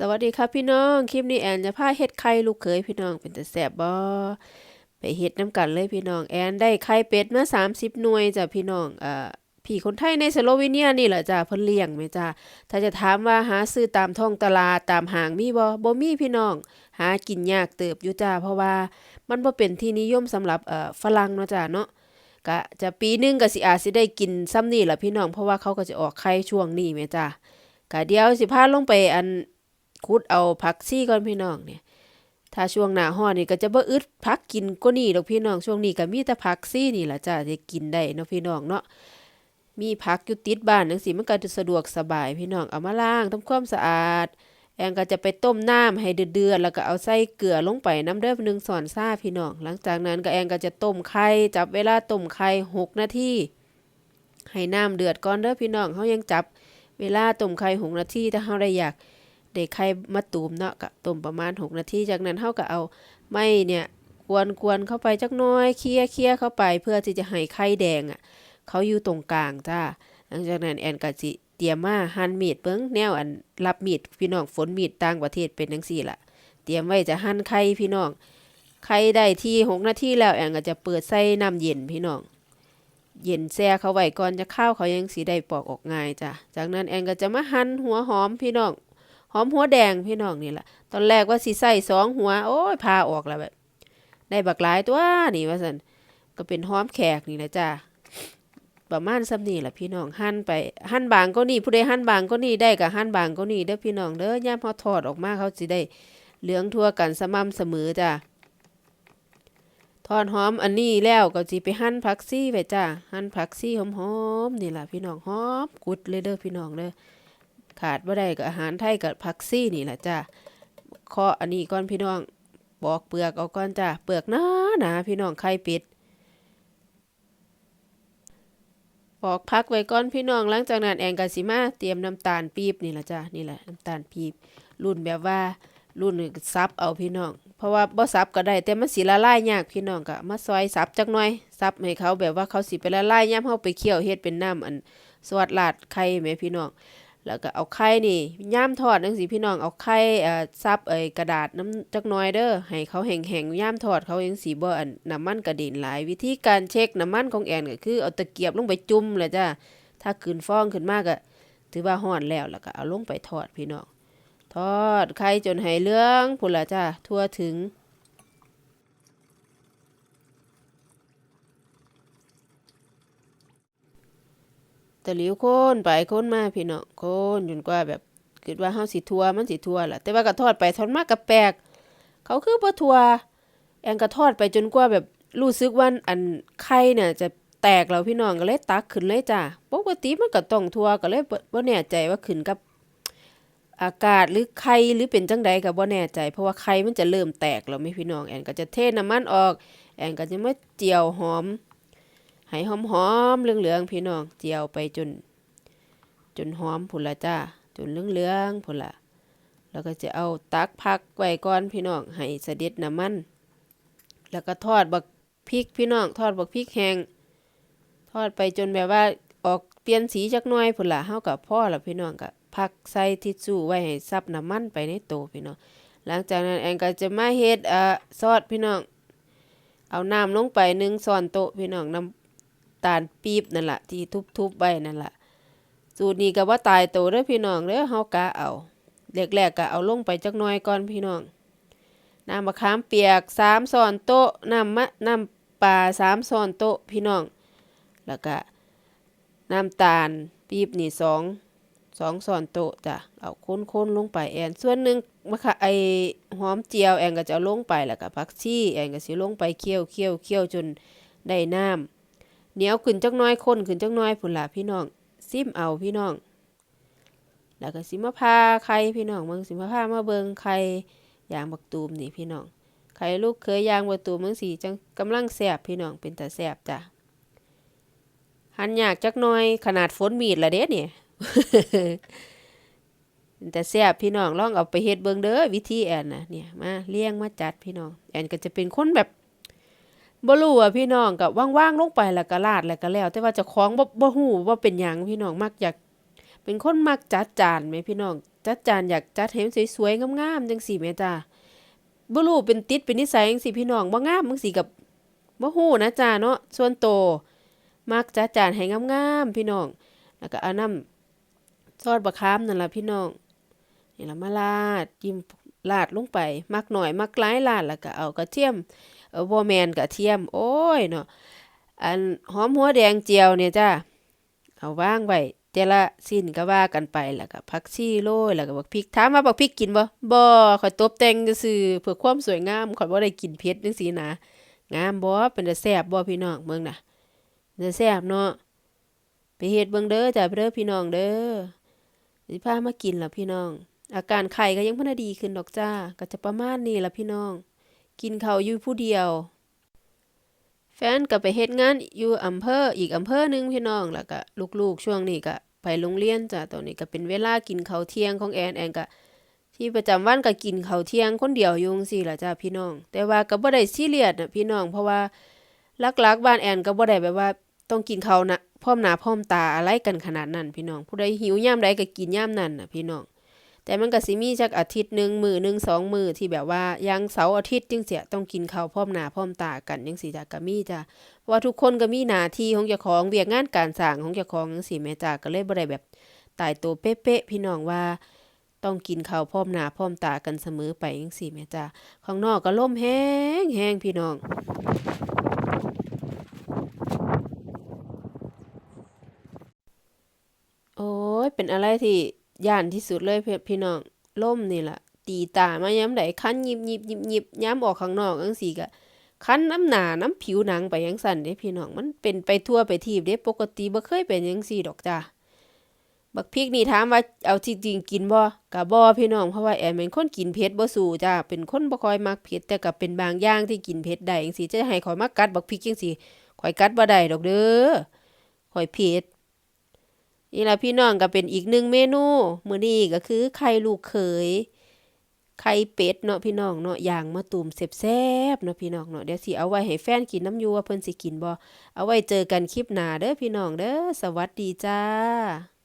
สวัสดีครับพี่น้อง คลิปนี้แอนจะพาเฮ็ดไข่ลูกเขยพี่น้องเป็นแต่แสบบ่ไปเฮ็ดน้ำกันเลยพี่น้องแอนได้ไข่เป็ดมา30หน่วยจ้ะพี่น้องอ่อพี่คนไทยในสโลวีเนียนี่แหละจ้ะเพิ่นเลี้ยงแม่จ้ะถ้าจะถามว่าหาซื้อตามท้องตลาดตามห้างมีบ่บ่มีพี่น้อง หากินยากเติบอยู่จ้ะเพราะว่ามันบ่เป็นที่นิยมสำหรับเอ่อฝรั่งเนาะจ้ะเนาะก็จะปีหนึงก็สิอาจสิได้กินซ้ำนี่แหละพี่น้องเพราะว่าเขาก็จะออกไข่ช่วงนี้แม่จ้ะก็เดี๋ยวสิพาลงไปอัน ขุดเอาผักซี่ก่อนพี่น้องเนี่ย ถ้าช่วงหน้าร้อนนี่ก็จะบ่อึดผักกินก็นี่ดอกพี่น้องช่วงนี้ก็มีแต่ผักซี่นี่ล่ะจ้าที่กินได้เนาะพี่น้องเนาะมีผักอยู่ติดบ้านจังซี่มันก็จะสะดวกสบายพี่น้องเอามาล้างทำความสะอาดแองก็จะไปต้มน้ำให้เดือดๆ แล้วก็เอาใส่เกลือลงไปน้ำเด้อหนึ่งส่อนซ่าพี่น้อง หลังจากนั้นก็แองก็จะต้มไข่ จับเวลาต้มไข่หกนาทีให้น้ำเดือดก่อนเด้อพี่น้องเฮายังจับเวลาต้มไข่หกนาทีถ้าเฮาได้อยาก ได้ไข่มาตูมเนาะก็ต้มประมาณ 6 นาที จากนั้นเฮาก็เอาไม้เนี่ยกวนๆเข้าไปจักน้อยเคี่ยเคี่ยเข้าไปเพื่อที่จะให้ไข่แดงอะเขาอยู่ตรงกลางจ้าหลังจากนั้นแอนก็สิเตรียมมาหั่นมีดเบิ่งแนวอันรับมีดพี่น้องฝนมีดต่างประเทศเป็นจังซี่ล่ะ เตรียมไว้จะหั่นไข่พี่น้องไข่ได้ที่6นาทีแล้วแอนก็จะเปิดใส่น้ำเย็นพี่น้องเย็นแช่เขาไว้ก่อนจะข้าวเขายังสีได้ปอกออกง่ายจ้ะ จากนั้นแอนก็จะมาหั่นหัวหอมพี่น้อง หอมหัวแดงพี่น้องนี่แหละตอนแรกว่าสิใส่สองหัว โอ้ยพาออกแล้วแบบ ได้บักหลายตัวนี่ว่าสันก็เป็นหอมแขกนี่นะจ้าประมาณซ้ำนี่แหละพี่น้องหั่นไปหั่นบางก็นี่ผู้ใดหั่นบางก็นี่ได้กับหั่นบางก็นี่เด้อพี่น้องเด้อย่ามพอทอดออกมาเขาสิได้เหลืองทั่วกันสม่ำเสมอจ้าทอดหอมอันนี้แล้วก็สิไปหั่นผักซี่ไปจ้าหั่นผักซี่หอมๆนี่แหละพี่น้องหอมกุดเลยเด้อพี่น้องเด้อ ขาดบ่ได้กับอาหารไทยกับผักซี่นี่แหละจ้าเคาะอันนี้ก่อนพี่น้องปอกเปลือกเอาก่อนจ้าเปลือกหนาหนาพี่น้องไข่ป็ดปอกพักไว้ก่อนพี่น้องหลังจากนั้นแองกาสิมาเตรียมน้ำตาลปี๊บนี่แหละจ้านี่แหละน้ำตาลปี๊บรุ่นแบบว่ารุ่นซับเอาพี่น้อง เพราะว่าบ่ซับก็ได้ แต่มันสิละลายยากพี่น้องก็มาซอยซับจักหน่อยซับให้เขาแบบว่าเขาสิไปละลายยามเฮาไปเคี่ยวเฮ็ดเป็นน้ำอันสวัสดลาดไข่แม่พี่น้อง แล้วก็เอาไข่นี่ย่ามทอดจังซี่พี่น้องเอาไข่เอ่อซับเอ้กระดาษน้ำจักน่อยเด้อให้เขาแห้งๆย่ามทอดเขาจังสิบ่อันน้ำมันกระเด็นหลาย วิธีการเช็คน้ำมันของแอนก็คือเอาตะเกียบลงไปจุ่มแหละจ้าถ้าขึ้นฟองขึ้นมาก็ถือว่าฮ้อนแล้วแล้วก็เอาลงไปทอดพี่น้องทอดไข่จนให้เหลืองพุ่นละจ้าทั่วถึง ตะหลิวโคนไปโคนมาพี่น้องโคนจนกว่าแบบคิดว่าเฮาสิทัวมันสิทัวล่ะแต่ว่าก็ทอดไปทอดมากก็แปลกเขาคือบ่ทัวแอนก็ทอดไปจนกว่าแบบรู้สึกว่าอันไข่เนี่ยจะแตกแล้วพี่น้องก็เลยตักขึ้นเลยจ้าปกติมันก็ต้องทัวก็เลยบ่แน่ใจว่าขึ้นกับอากาศหรือไข่หรือเป็นจังใดก็บ่แน่ใจ เพราะว่าไข่มันจะเริ่มแตกแล้วแม่พี่น้องแอนก็จะเทน้ำมันออก แอนก็จะมาเจียวหอม ให้หอมหอมๆเหลืองๆพี่น้องเจียวไปจน จนหอมพุ่นละจ้าจนเหลืองๆพุ่นละแล้วก็จะเอาตักพักไว้ก่อนพี่น้องให้เสด็จน้ำมัน แล้วก็ทอดบักพริกพี่น้องทอดบักพริกแห้งทอดไปจนแบบว่าออกเปลี่ยนสีจักหน่อยพุ่นละเฮากับพ่อละพี่น้องก็พักใส่ทิชชู่ไว้ให้ซับน้ำมันไปในโตพี่น้องหลังจากนั้นแอนก็จะมาเฮ็ดเอ่อซอสพี่น้อง เอาน้ำลงไปหนึ่งช้อนโต๊ะพี่น้องน้ำ ตาลปี๊บนั่นแหละที่ทุบๆไว้นั่นแหละสูตรนี้ก็ว่าตายโตเด้อพี่น้องเด้อเฮากะเอาแรกๆก็เอาลงไปจักหน่อยก่อนพี่น้องน้ำมะขามเปียกสามช้อนโต๊ะน้ำมะน้ำปลาสามช้อนโต๊ะพี่น้อง แล้วก็น้ำตาลปี๊บนี่สองสองช้อนโต๊ะจ้ะเอาค้นๆลงไปแอนส่วนหนึ่งมะขะไอหอมเจียวแอนก็จะลงไปแล้วก็ผักชีแอนก็สิลงไปเคี่ยวเคี่ยวเคี่ยวจนได้น้ำ เหนียวขึ้นจักน้อยข้นขึ้นจักน้อยพุ่นละพี่น้องซิมเอาพี่น้อง แล้วก็สิมาพาไข่พี่น้องเมืองสิมาพามาเบิงไข่ยางบักตูมนี่พี่น้องไข่ลูกเคยยางบักตูมเมืองสีจังกำลังแสบพี่น้องเป็นแตาแสบจ้ะหันยากจักน้อยขนาดฝนมีดละเด้เนี่ยแต่แสบพี่น้องลองเอาไปเฮ็ดเบิงเด้อวิธีแอนนะเนี่ยมาเลี้ยงมาจัดพี่น้อง แอนก็จะเป็นคนแบบ บ่รู้อะพี่น้องก็ว่างๆลงไปแล้วก็ลาดแล้วก็แล้ว แต่ว่าเจะคล้าของบ่บ่ฮู้ว่าเป็นหยังพี่น้องมักอยาก เป็นคนมักจัดจานแหมพี่น้อง จัดจานอยากจัดให้มันสวยๆงามๆจังซี่แหมจ้าบ่รู้เป็นติดเป็นนิสัยจังซี่พี่น้องบ่งามจังซี่กับบ่ฮู้นะจ้าเนาะส่วนโตมักจัดจานให้งามๆพี่น้อง แล้วก็เอาน้ำซอสบะขามนั่นล่ะพี่น้องนี่ล่ะมาราดจิ้มลาดลงไป มักหน่อยมักหลายลาดแล้วก็เอากระเทียม บ่แมนกระเทียม โอ้ยเนาะอันหอมหัวแดงเจียวเนี่ยจ้าเอาวางไว้แต่ละสิ้นก็ว่ากันไปแล้วก็ผักชีโรยแล้วก็บักพริกถามว่าบักพริกกินบ่บ่ข่อยตบแต่งซื่อเพื่อความสวยงามข่อยบ่ได้กินเผ็ดจังซี่นะงามบ่เป็นตาแซ่บบ่พี่น้องเบิ่งน่ะเป็นตาแซ่บเนาะไปเฮ็ดเบิ่งเด้อจ้าเด้อพี่น้องเด้อสิพามากินล่ะพี่น้อง อาการไข้ก็ยังบ่ทันดีขึ้นดอกจ้าก็จะประมาณนี้ล่ะพี่น้อง กินเขาอยู่ผู้เดียว แฟนก็ไปเฮ็ดงานอยู่อำเภออีกอำเภอหนึ่งพี่น้องแล้วก็ลูกๆช่วงนี้ก็ไปโรงเรียนจ้ะตอนนี้ก็เป็นเวลากินเขาเที่ยงของแอนแอนก็ที่ประจำวันก็กินข้าวเที่ยงคนเดียวอยู่จังซี่ล่ะจ้าพี่น้อง แต่ว่าก็บ่ได้ซีเรียสนะพี่น้อง เพราะว่าลักๆบ้านแอนก็บ่ได้แบบว่า ต้องกินข้าวนะพร้อมหน้าพร้อมตาอะไรกันขนาดนั้น พี่น้อง ผู้ใดหิวยามใดก็กินยามนั้นนะพี่น้อง แต่มันก็สิมีจักอาทิตย์หนึ่งมือหนึ่งสองมือที่แบบว่าย่างเสาร์อาทิตย์จังซี่ต้องกินข้าวพร้อมหน้าพร้อมตากันจังซี่จ้ะก็มีจ้ะเพราะว่าทุกคนก็มีหน้าที่ของเจ้าของเวียกงานการสร้างของเจ้าของจังซี่แม่จ้ะก็เลยบ่ได้แบบตายตัวเป๊ะๆพี่น้องว่าต้องกินข้าวพร้อมหน้าพร้อมตากันเสมอไปจังซี่แม่จ้ะข้างนอกก็ลมแห้งแห้งพี่น้องโอ้ยเป็นอะไรที่ ย่านที่สุดเลยพี่พี่น้องล่มนี่แหละตีตามาย้ำใดคันยิบยิบยิบยิบย้ำออกข้างนอกจังซีก็คันน้ำหนาน้ำผิวหนังไปจังซั่นเด้พี่น้องมันเป็นไปทั่วไปทีบเด้ปกติบ่เคยเป็นจังซี่ดอกจ้าบักพริกนี่ถามว่าเอาจริงๆกินบ่ก็บ่พี่น้องเพราะว่าแอนเป็นคนกินเผ็ดบ่สู้จ้าเป็นคนบ่ค่อยมักเผ็ดแต่ก็เป็นบางอย่างที่กินเผ็ดได้จังซี่จะให้ข่อยมากัดบักพริกจังซี่ข่อยกัดบ่ได้ดอกเด้อข่อยเผ็ด นี่ละพี่น้องก็เป็นอีกหนึ่งเมนูมื้อนี้ก็คือไข่ลูกเขยไข่เป็ดเนาะพี่น้องเนาะอย่างมะตูมแซ่บๆเนาะพี่น้องเนาะเดี๋ยวสิเอาไว้ให้แฟนกินน้ำยูว่าเพิ่นสิกินบ่เอาไว้เจอกันคลิปหน้าเด้อพี่น้องเด้อสวัสดีจ้า